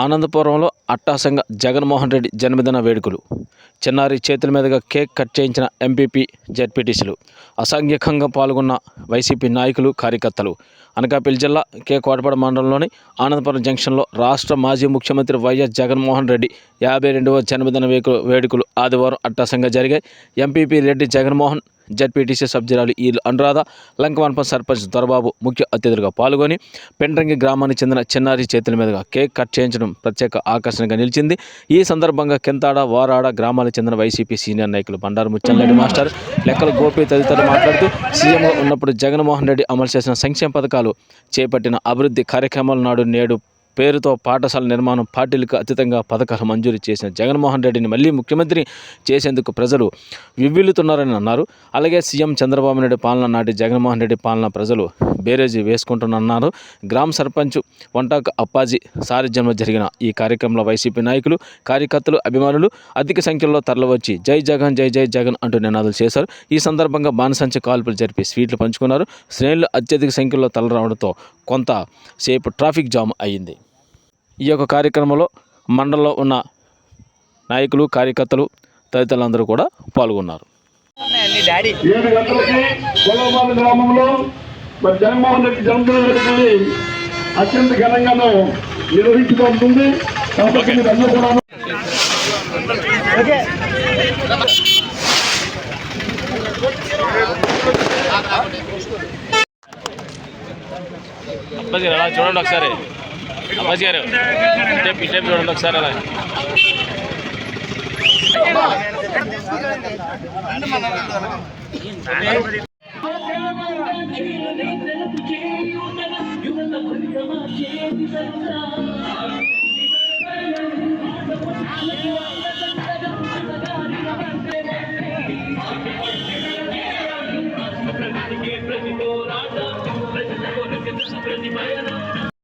ఆనందపురంలో అట్టాసంగ జగన్మోహన్ రెడ్డి జన్మదిన వేడుకలు. చిన్నారి చేతుల మీదుగా కేక్ కట్ చేయించిన ఎంపీపీ జడ్పీటీసీలు అసాంఘికంగా పాల్గొన్న వైసీపీ నాయకులు కార్యకర్తలు. అనకాపల్లి జిల్లా కే కోటపాడు మండలంలోని ఆనందపురం జంక్షన్లో రాష్ట్ర మాజీ ముఖ్యమంత్రి వైఎస్ జగన్మోహన్ రెడ్డి యాభై రెండవ జన్మదిన వేడుక వేడుకలు ఆదివారం అట్టాసంగా జరిగాయి. ఎంపీపీ రెడ్డి జగన్మోహన్ జడ్పీటీసీ సబ్జిరాలు ఈ అనురాధ లంకవనపం సర్పంచ్ దొరబాబు ముఖ్య అతిథులుగా పాల్గొని పెండ్రంగి గ్రామానికి చెందిన చిన్నారి చేతుల మీదుగా కేక్ కట్ చేయించడం ప్రత్యేక ఆకర్షణగా నిలిచింది. ఈ సందర్భంగా కింతాడ వారాడ గ్రామాలకు చెందిన వైసీపీ సీనియర్ నాయకులు బండారు ముచ్చంరెడ్డి మాస్టర్ లెక్కల గోపి తదితరులు మాట్లాడుతూ సీఎంగా ఉన్నప్పుడు జగన్మోహన్ రెడ్డి అమలు చేసిన సంక్షేమ పథకాలు చేపట్టిన అభివృద్ధి కార్యక్రమాల నాడు నేడు పేరుతో పాఠశాల నిర్మాణం పార్టీలకు అతీతంగా పథకాలు మంజూరు చేసిన జగన్మోహన్ రెడ్డిని మళ్ళీ ముఖ్యమంత్రి చేసేందుకు ప్రజలు వివ్విల్లుతున్నారని అన్నారు. అలాగే సీఎం చంద్రబాబు నాయుడు పాలన నాటి జగన్మోహన్ రెడ్డి పాలన ప్రజలు బేరేజీ వేసుకుంటున్నారు గ్రామ సర్పంచ్ వంటాక అప్పాజీ సారథ్యంలో జరిగిన ఈ కార్యక్రమంలో వైసీపీ నాయకులు కార్యకర్తలు అభిమానులు అధిక సంఖ్యలో తరలివచ్చి జై జగన్ జై జై జగన్ అంటూ నినాదాలు చేశారు. ఈ సందర్భంగా బాణసంచ కాల్పులు జరిపి స్వీట్లు పంచుకున్నారు. శ్రేణులు అత్యధిక సంఖ్యలో తరలిరావడంతో కొంతసేపు ట్రాఫిక్ జామ్ అయ్యింది ఈ యొక్క కార్యక్రమంలో మండలంలో ఉన్న నాయకులు కార్యకర్తలు తదితరులందరూ కూడా పాల్గొన్నారు. గ్రామంలో జగన్మోహన్ రెడ్డి జన్మదిన అత్యంత ఘనంగాను కాబట్టి కూడా చూడండి ఒకసారి. అబ్బాజీ గారు టైప్ టైప్ చూడండి ఒకసారి అలా ప్రతితో రాజా ప్రతితో ప్రతిపయనం